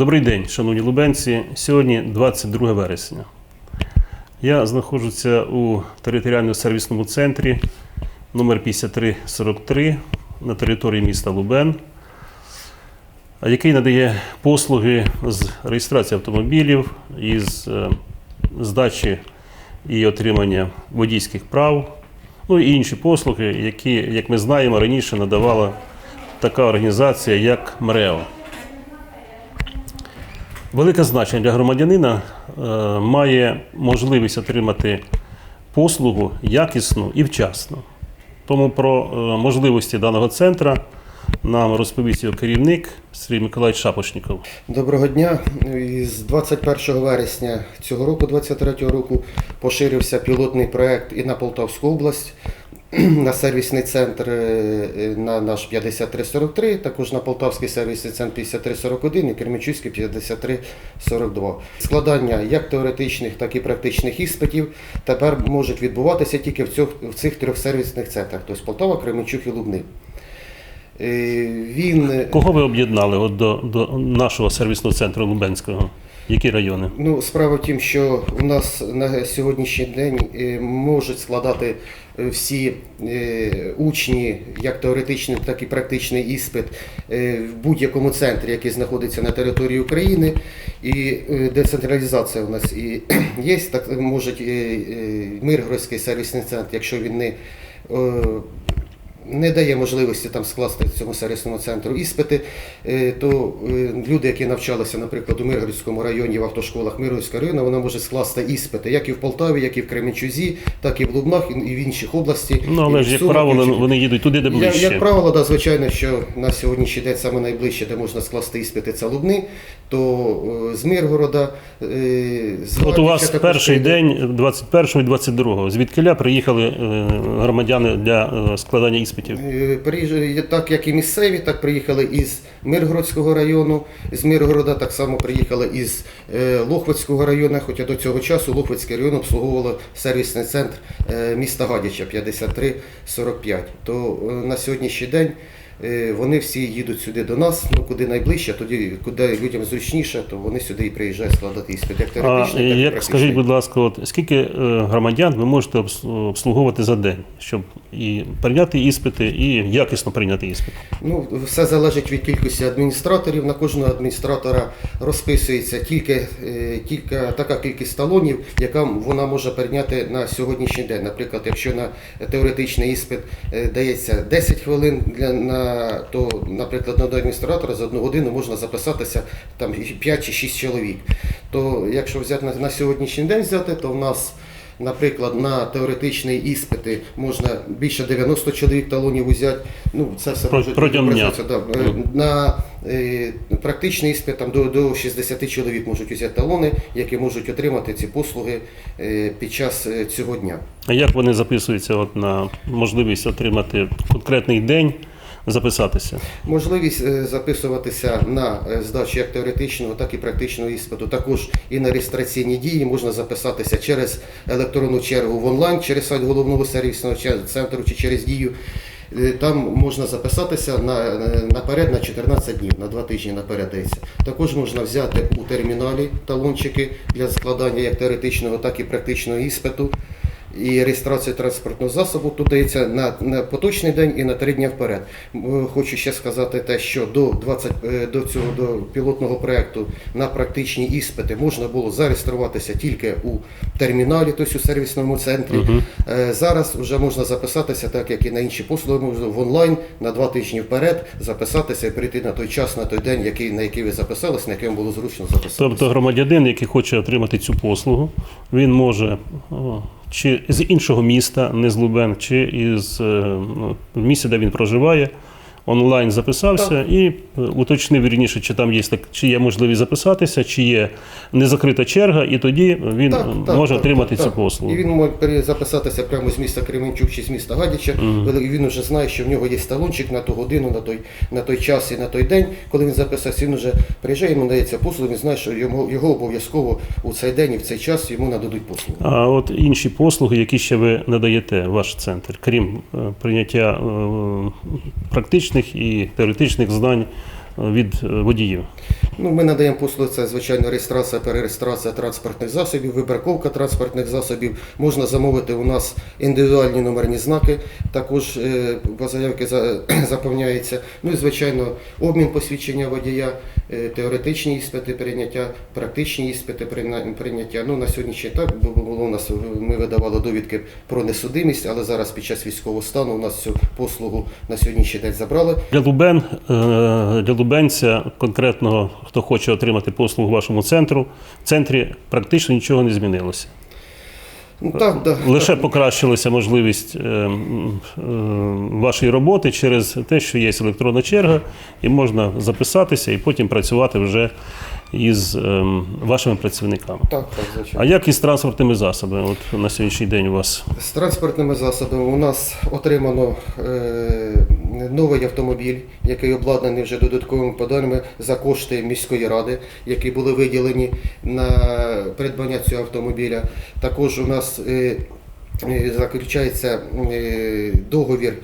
Добрий день, шановні лубенці. Сьогодні 22 вересня. Я знаходжуся у територіальному сервісному центрі номер 5343 на території міста Лубен, який надає послуги з реєстрації автомобілів, із е, здачі і отримання водійських прав, ну і інші послуги, які, як ми знаємо, раніше надавала така організація, як МРЕО. Велике значення для громадянина е, має можливість отримати послугу якісну і вчасно. Тому про е, можливості даного центру нам розповість його керівник Сергій Миколаївич Шапошніков. Доброго дня. Із 21 вересня цього року, 23 року, поширився пілотний проект і на Полтавську область, на сервісний центр е, на наш 5343, також на Полтавський сервісний центр 5341 і Кременчуцький 5342. Складання як теоретичних, так і практичних іспитів тепер можуть відбуватися тільки в цих, трьох сервісних центрах, тобто Полтава, Кременчук і Лубни. Е, Він е, Кого ви об'єднали до, до нашого сервісного центру Лубенського? Які райони? Ну, справа в тім, що у нас на сьогоднішній день е, можуть складати е, всі е, учні, як теоретичний, так і практичний іспит в будь-якому центрі, який знаходиться на території України. І децентралізація у нас і є, так можуть е, е, Миргородський сервісний центр, якщо він не не дає можливості там скласти цьому сервісному центру іспити, е, то е, люди, які навчалися, наприклад, у Миргородському районі в автошколах Миргородського району, вони можуть скласти іспити як і в Полтаві, як і в Кременчузі, так і в Лубнах, і в інших областях. Ну, але ж, як правило, вони їдуть туди, де Як, як правило, да, звичайно, що на сьогоднішній день саме найближче, де можна скласти іспити, це Лубни, то е, з Миргорода, е, з От у вас перший день 21 і 22. Звідкиля приїхали е, громадяни для складання іспитів? Так як і місцеві, так приїхали із Миргородського району. З Миргорода так само приїхали із Лохвицького району, хоча до цього часу Лохвицький район обслуговувало сервісний центр міста Гадяча 5345. То на сьогоднішній день вони всі їдуть сюди до нас, ну куди найближче, тоді куди людям зручніше, то вони сюди і приїжджають складати іспит. Як теоретичний, так як практичний. скажіть, будь ласка, от скільки е, громадян ви можете обс- обслуговувати за день, щоб і прийняти іспити, і якісно прийняти іспит? Ну, все залежить від кількості адміністраторів. На кожного адміністратора розписується тільки, е, тільки така кількість талонів, яка вона може прийняти на сьогоднішній день. Наприклад, якщо на теоретичний іспит е, дається 10 хвилин для на то, наприклад, на адміністратора за одну годину можна записатися там 5 чи 6 чоловік. То якщо взяти на, на сьогоднішній день взяти, то в нас Наприклад, на теоретичні іспити можна більше 90 чоловік талонів взяти. Ну, це все Про- протягом дня. да. Е, На е, практичний іспит там до, до 60 чоловік можуть взяти талони, які можуть отримати ці послуги е, під час е, цього дня. А як вони записуються от на можливість отримати конкретний день, записатися? Можливість е, записуватися на е, здачу як теоретичного, так і практичного іспиту. Також і на реєстраційні дії можна записатися через електронну чергу в онлайн, через сайт головного сервісного центру чи через дію. Е, Там можна записатися на, наперед на 14 днів, на 2 тижні наперед. Також можна взяти у терміналі талончики для складання як теоретичного, так і практичного іспиту. І реєстрація транспортного засобу тут дається на, на поточний день і на три дні вперед. Хочу ще сказати те, що до 20, е, до цього до пілотного проекту на практичні іспити можна було зареєструватися тільки у терміналі, тобто у сервісному центрі. Е, Зараз вже можна записатися, так як і на інші послуги, можна в онлайн на два тижні вперед записатися і прийти на той час, на той день, який, на який ви записались, на який вам було зручно записатися. Тобто громадянин, який хоче отримати цю послугу, він може чи з іншого міста, не з Лубен, чи із е, ну, місця, де він проживає, онлайн записався Так. і е, уточнив вірніше, чи там є так, чи є можливість записатися, чи є незакрита черга, і тоді він Так, е, так, може так, отримати так, цю так. послугу. І він може пере- записатися прямо з міста Кременчук чи з міста Гадяча. Коли Він вже знає, що в нього є талончик на ту годину, на той, на той час і на той день. Коли він записався, він вже приїжджає, йому дається послуга, він знає, що йому, його обов'язково у цей день і в цей час йому нададуть послугу. А от інші послуги, які ще ви надаєте, ваш центр, крім е, прийняття е, практичних і теоретичних знань від е, водіїв? Ну, ми надаємо послуги, це звичайно реєстрація, перереєстрація транспортних засобів, вибраковка транспортних засобів. Можна замовити у нас індивідуальні номерні знаки, також е, по заявки за- заповняється. Ну і звичайно, обмін посвідчення водія, е, теоретичні іспити прийняття, практичні іспити прийняття. Ну на сьогоднішній так було у нас. Ми видавали довідки про несудимість, але зараз під час військового стану у нас цю послугу на сьогоднішній день забрали. Для Лубен, для Лубенця, конкретного, хто хоче отримати послугу в вашому центру, в центрі практично нічого не змінилося. Ну, так, да, Лише покращилася можливість е, е, вашої роботи через те, що є електронна черга, і можна записатися і потім працювати вже із ем, вашими працівниками. так, так, звичайно. А як із транспортними засобами? От на сьогоднішній день у вас З транспортними засобами у нас отримано е, новий автомобіль, який обладнаний вже додатковими поданнями за кошти міської ради, які були виділені на придбання цього автомобіля. Також у нас е, заключається е, договір.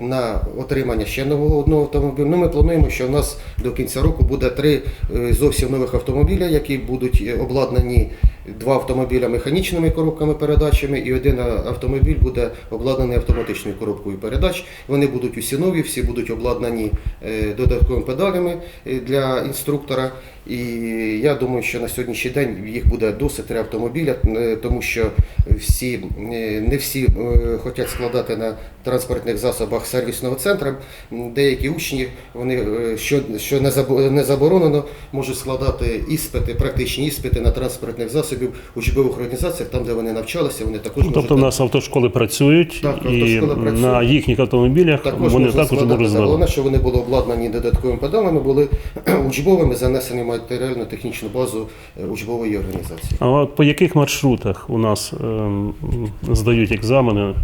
На отримання ще нового одного автомобіля. Ну, ми плануємо, що у нас до кінця року буде три е, зовсім нових автомобіля, які будуть е, обладнані два автомобіля механічними коробками передачами, і один автомобіль буде обладнаний автоматичною коробкою передач. Вони будуть усі нові, всі будуть обладнані е, додатковими педалями е, для інструктора. І я думаю, що на сьогоднішній день їх буде досить три автомобіля, е, тому що всі не всі хочуть складати на транспортних засобах сервісного центру. Деякі учні, вони що, що не заборонено, можуть складати іспити, практичні іспити на транспортних засобів учбових організаціях, там де вони навчалися, вони також ну, тобто у нас автошколи працюють, Так, і працюють. на їхніх автомобілях також вони можна також можуть Головне, що вони були обладнані додатковими педалами, були учбовими, занесені матеріально-технічну базу е, учбової організації. А от по яких маршрутах у нас ем, здають екзамени е,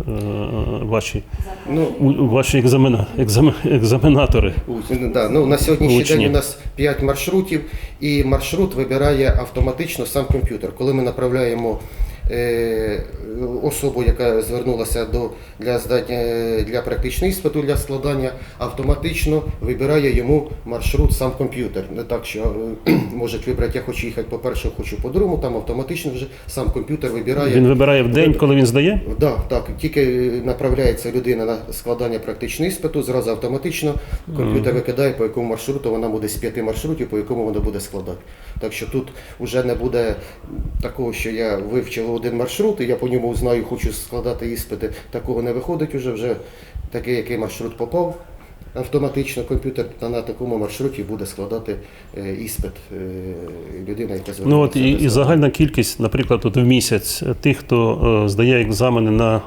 ваші, Ну, ваші екзамена, екзамен, екзаменатори? Да, ну, на сьогоднішній день у нас 5 маршрутів, і маршрут вибирає автоматично сам комп'ютер. Коли ми направляємо особу, яка звернулася до, для, здання, для практичного іспиту, для складання, автоматично вибирає йому маршрут сам комп'ютер. Не так, що е, можуть вибрати, я хочу їхати по першому, хочу по другому, там автоматично вже сам комп'ютер вибирає. Він вибирає в день, коли він здає? Да, так, тільки направляється людина на складання практичного іспиту, зразу автоматично комп'ютер викидає, по якому маршруту вона буде з п'яти маршрутів, по якому вона буде складати. Так що тут вже не буде такого, що я вивчив один маршрут, і я по ньому знаю, хочу складати іспити. Такого не виходить уже, вже такий, який маршрут попав. Автоматично комп'ютер на, такому маршруті буде складати е, іспит е, людина, яка Ну от і, і загальна кількість, наприклад, от в місяць тих, хто е, здає екзамени на е,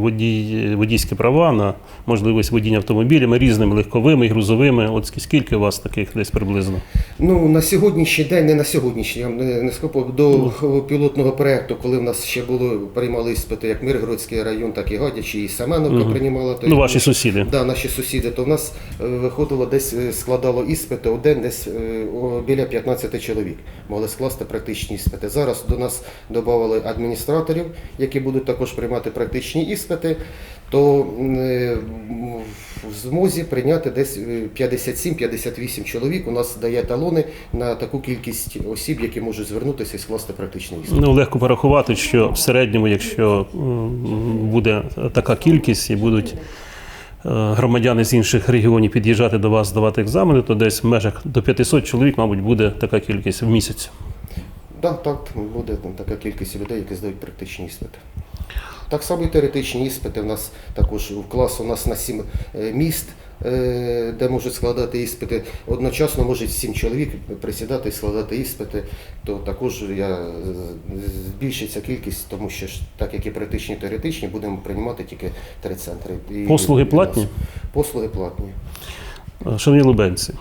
водій, водійські права, на можливість водіння автомобілями різними легковими грузовими. От скільки у вас таких десь приблизно? Ну, на сьогоднішній день, не на сьогоднішній, я не, не скажу, до пілотного проєкту, коли в нас ще було, приймали іспити як Миргородський район, так і Гадячі, і Семеновка приймала. то Ну, ваші сусіди. Да, наші сусіди, то в нас е, виходило десь е, складало іспити у день десь е, біля 15 чоловік. Могли скласти практичні іспити. Зараз до нас додали адміністраторів, які будуть також приймати практичні іспити, то в змозі прийняти десь е, 57-58 чоловік. У нас дає талони на таку кількість осіб, які можуть звернутися і скласти практичний іспит. Ну, легко порахувати, що в середньому, якщо буде така кількість і будуть громадяни з інших регіонів під'їжджати до вас здавати екзамени, то десь в межах до 500 чоловік, мабуть, буде така кількість в місяць. Так, так, буде там така кількість людей, які здають практичні іспити. Так само і теоретичні іспити. У нас також клас у нас на сім е, міст, де можуть складати іспити. Одночасно можуть сім чоловік присідати і складати іспити. То також я е, збільшиться кількість, тому що ж, так як і практичні, і теоретичні, будемо приймати тільки три центри. І- Послуги платні? Послуги платні. Е, Шановні лубенці,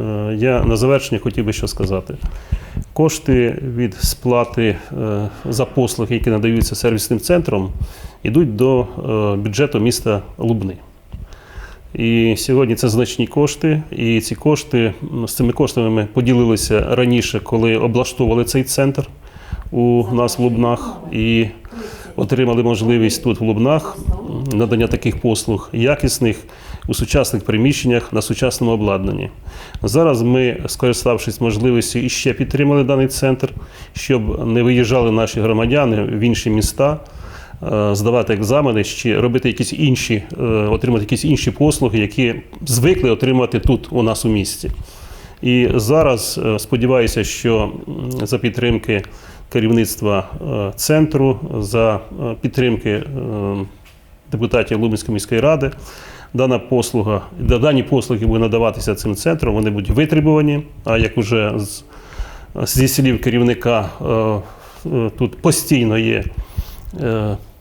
е, я на завершення хотів би що сказати. Кошти від сплати е, за послуги, які надаються сервісним центром, йдуть до е, бюджету міста Лубни. І сьогодні це значні кошти, і ці кошти з цими коштами ми поділилися раніше, коли облаштовували цей центр у нас в Лубнах і отримали можливість тут в Лубнах надання таких послуг якісних у сучасних приміщеннях на сучасному обладнанні. Зараз ми, скориставшись можливістю, іще підтримали даний центр, щоб не виїжджали наші громадяни в інші міста. Е, Здавати екзамени чи робити якісь інші, е, отримати якісь інші послуги, які звикли отримати тут у нас у місті. І зараз е, сподіваюся, що за підтримки керівництва центру, за підтримки депутатів Лубенської міської ради, дана послуга, дані послуги будуть надаватися цим центром, вони будуть витребувані. А як уже з, зі слів керівника тут постійно є.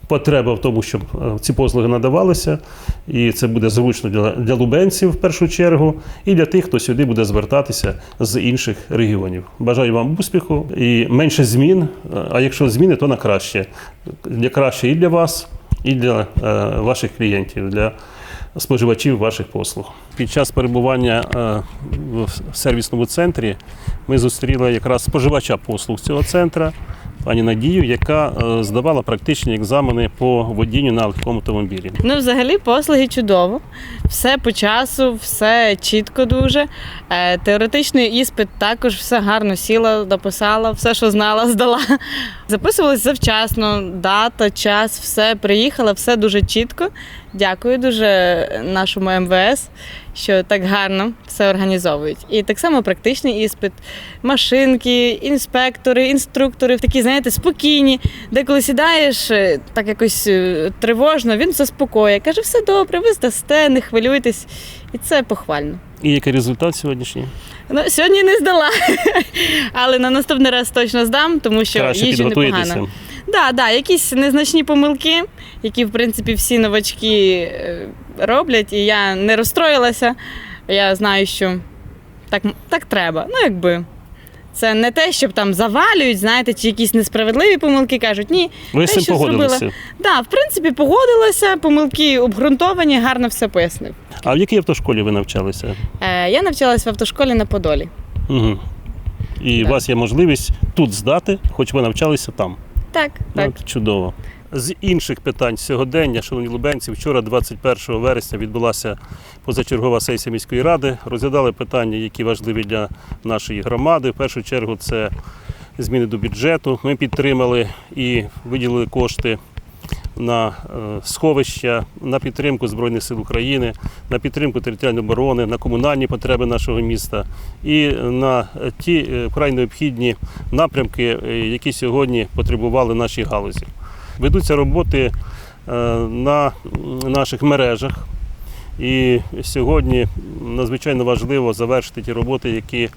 Потреба в тому, щоб е, ці послуги надавалися, і це буде зручно для, для лубенців в першу чергу, і для тих, хто сюди буде звертатися з інших регіонів. Бажаю вам успіху і менше змін. е, А якщо зміни, то на краще. Для краще і для вас, і для е, ваших клієнтів, для споживачів ваших послуг. Під час перебування в сервісному центрі ми зустріли якраз споживача послуг цього центру, пані Надію, яка е, здавала практичні екзамени по водінню на легкому автомобілі. Ну, взагалі, послуги чудово. Все по часу, все чітко дуже. Е, теоретичний іспит також все гарно сіла, дописала, все, що знала, здала. Записувалась завчасно, дата, час, все приїхала, все дуже чітко. Дякую дуже нашому МВС, що так гарно все організовують. І так само практичний іспит, машинки, інспектори, інструктори, такі, знаєте, спокійні. Деколи сідаєш, е, так якось е, тривожно, він заспокоює. Каже, все добре, ви здасте, не хвилюйтесь. І це похвально. І який результат сьогоднішній? Ну, сьогодні не здала, але на наступний раз точно здам, тому що Краще їжджу непогано. Да, да, якісь незначні помилки, які, в принципі, всі новачки е, роблять, і я не розстроїлася. Я знаю, що так, так треба. Ну, якби. Це не те, щоб там завалюють, знаєте, чи якісь несправедливі помилки кажуть. Ні. Ви те, з цим погодилися. зробила. Да, в принципі, погодилася, помилки обґрунтовані, гарно все пояснив. А в якій автошколі ви навчалися? Е, я навчалась в автошколі на Подолі. Угу. І Так. у вас є можливість тут здати, хоч ви навчалися там. Так, так. Ну, чудово. З інших питань сьогодення, шановні лубенці, вчора, 21 вересня, відбулася позачергова сесія міської ради. Розглядали питання, які важливі для нашої громади. В першу чергу це зміни до бюджету. Ми підтримали і виділили кошти на е, сховища, на підтримку Збройних сил України, на підтримку територіальної оборони, на комунальні потреби нашого міста і на ті е, вкрай необхідні напрямки, е, які сьогодні потребували наші галузі. Ведуться роботи на наших мережах. І сьогодні надзвичайно важливо завершити ті роботи, які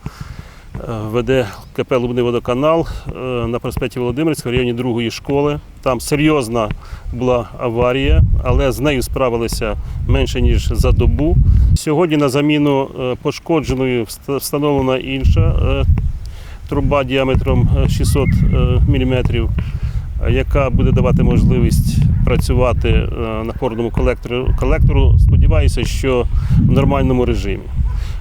веде КП Лубний водоканал е, на проспекті Володимирського в районі другої школи. Там серйозна була аварія, але з нею справилися менше ніж за добу. Сьогодні на заміну е, пошкодженою вст- встановлена інша е, труба діаметром е, 600 мм, яка буде давати можливість працювати е, напорному колектору. колектору. Сподіваюся, що в нормальному режимі.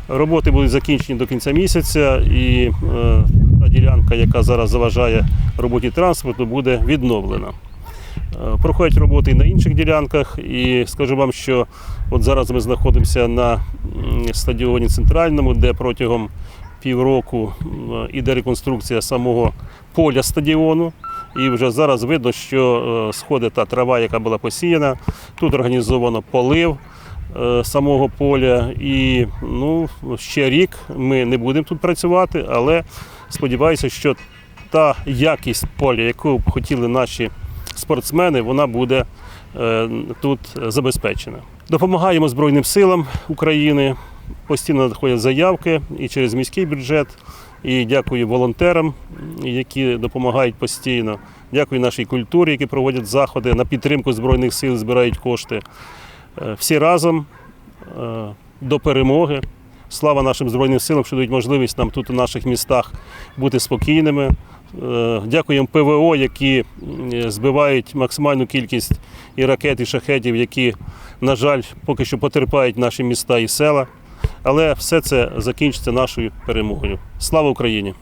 Роботи будуть закінчені до кінця місяця, і е, та ділянка, яка зараз заважає роботі транспорту, буде відновлена. Е, Проходять роботи і на інших ділянках, і скажу вам, що от зараз ми знаходимося на стадіоні центральному, де протягом півроку іде реконструкція самого поля стадіону. І вже зараз видно, що е, сходить та трава, яка була посіяна. Тут організовано полив е, самого поля. І ну, ще рік ми не будемо тут працювати, але сподіваюся, що та якість поля, яку б хотіли наші спортсмени, вона буде е, тут забезпечена. Допомагаємо Збройним силам України. Постійно надходять заявки і через міський бюджет. І дякую волонтерам, які допомагають постійно. Дякую нашій культурі, які проводять заходи на підтримку Збройних сил, збирають кошти. Е, Всі разом е, до перемоги. Слава нашим Збройним силам, що дають можливість нам тут у наших містах бути спокійними. Е, Дякуємо ПВО, які збивають максимальну кількість і ракет, і шахетів, які, на жаль, поки що потерпають наші міста і села. Але все це закінчиться нашою перемогою. Слава Україні!